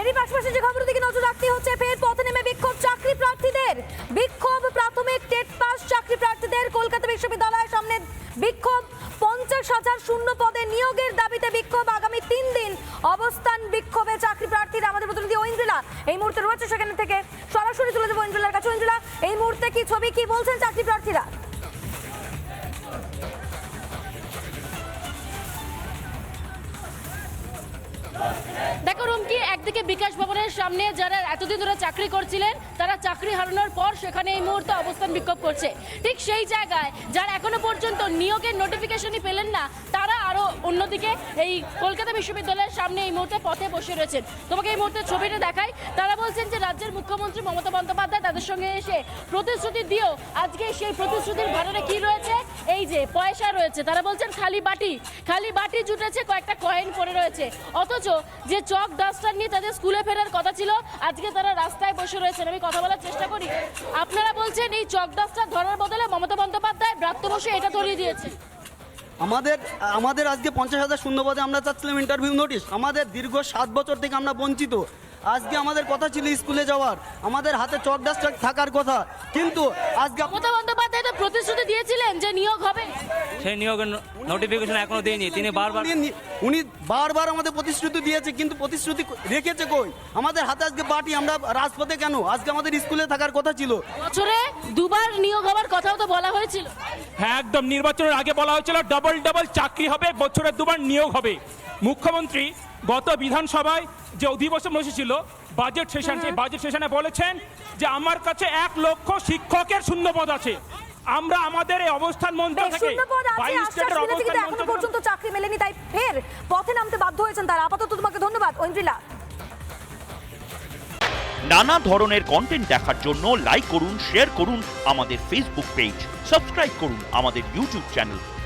এরই পাশাপাশি যে খবরের দিকে নজর রাখতে হচ্ছে, ফের পথে নেমে বিক্ষোভ চাকরি প্রার্থীদের। বিক্ষোভ প্রাথমিক টেট পাস চাকরি প্রার্থীদের কলকাতা বিশ্ববিদ্যালয়ের সামনে বিক্ষোভ। পঞ্চাশ হাজার শূন্য পদে নিয়োগের দাবিতে বিক্ষোভ। আগামী তিন দিন অবস্থান বিক্ষোভে চাকরি প্রার্থীরা আমাদের প্রতিনিধি ঐন্দ্রিলা এই মুহূর্তে রয়েছে সেখানে থেকে। সরাসরি চলে যাব ঐন্দ্রিলার কাছে। ঐন্দ্রিলা, এই মুহূর্তে কি ছবি, কি বলছেন চাকরি প্রার্থীরা? একদিকে বিকাশ ভবনের সামনে যারা এতদিন ধরে চাকরি করছিলেন, তারা চাকরি হারানোর পর সেখানে এই মুহূর্তে অবস্থান বিক্ষোভ করছে। ঠিক সেই জায়গায় যারা এখনও পর্যন্ত নিয়োগের নোটিফিকেশনই পেলেন না, তারা আরও অন্যদিকে এই কলকাতা বিশ্ববিদ্যালয়ের সামনে এই মুহূর্তে পথে বসে রয়েছেন। তোমাকে এই মুহূর্তে ছবিটা দেখাই। তারা বলছেন যে রাজ্যের মুখ্যমন্ত্রী মমতা বন্দ্যোপাধ্যায় তাদের সঙ্গে এসে প্রতিশ্রুতি দিও আজকে সেই প্রতিশ্রুতির ভাড়ারে কি রয়েছে? এই যে পয়সা রয়েছে, তারা বলছেন খালি বাটি খালি বাটি জুটেছে, কয়েকটা কয়েন পড়ে রয়েছে। অথচ যে চক ডাস্টার নিয়ে তাদের স্কুলে ফেরার কথা ছিল, আজকে তারা রাস্তায় বসে রয়েছেন। আমি কথা বলার চেষ্টা করি। আপনারা বলছেন এই চক ডাস্টার ধরার বদলে মমতা বন্দ্যোপাধ্যায়, ব্রাত্য বসে এটা ধরিয়ে দিয়েছে। আমাদের আমাদের আজকে পঞ্চাশ হাজার শূন্য পদে আমরা চাচ্ছিলাম ইন্টারভিউ নোটিশ আমাদের দীর্ঘ সাত বছর থেকে আমরা বঞ্চিত। আজকে আমাদের কথা ছিল স্কুলে যাওয়ার। আমাদের হাতে চক ডাস্টার থাকার কথা। কিন্তু আজকে মমতা বন্দ্যোপাধ্যায় তো প্রতিশ্রুতি দিয়েছিলেন যে নিয়োগ হবে। সেই নিয়োগের নোটিফিকেশন এখনও দেয়নি। তিনি বারবার উনি উনি বারবার আমাদের প্রতিশ্রুতি দিয়েছে কিন্তু প্রতিশ্রুতি রেখেছে কই? আমাদের হাতে আজকে বাটি আমরা রাজপথে কেন? আজকে আমাদের স্কুলে থাকার কথা ছিল। বছরে দুবার নিয়োগ হওয়ার কথাও তো বলা হয়েছিল। হ্যাঁ একদম। নির্বাচনের আগে বলা হয়েছিল ডবল ডবল চাকরি হবে বছরে দুবার নিয়োগ হবে। মুখ্যমন্ত্রী গত বিধানসভায় যে অধিবেশন বসেছিল বাজেট সেশন সেই বাজেট সেশনে বলেছেন যে আমার কাছে এক লক্ষ শিক্ষকের শূন্যপদ আছে। আমরা আমাদের এই অবস্থান মঞ্চ থেকে শূন্য পদ আছে বাইশ আশ্বাস কিন্তু অবস্থান এখনও পর্যন্ত চাকরি মেলেনি তাই ফের পথে নামতে বাধ্য হয়েছেন তারা। আপাতত তোমাকে ধন্যবাদ ঐন্দ্রিলা। নানা ধরনের কন্টেন্ট দেখার জন্য লাইক করুন শেয়ার করুন আমাদের ফেসবুক পেজ সাবস্ক্রাইব করুন আমাদের ইউটিউব চ্যানেল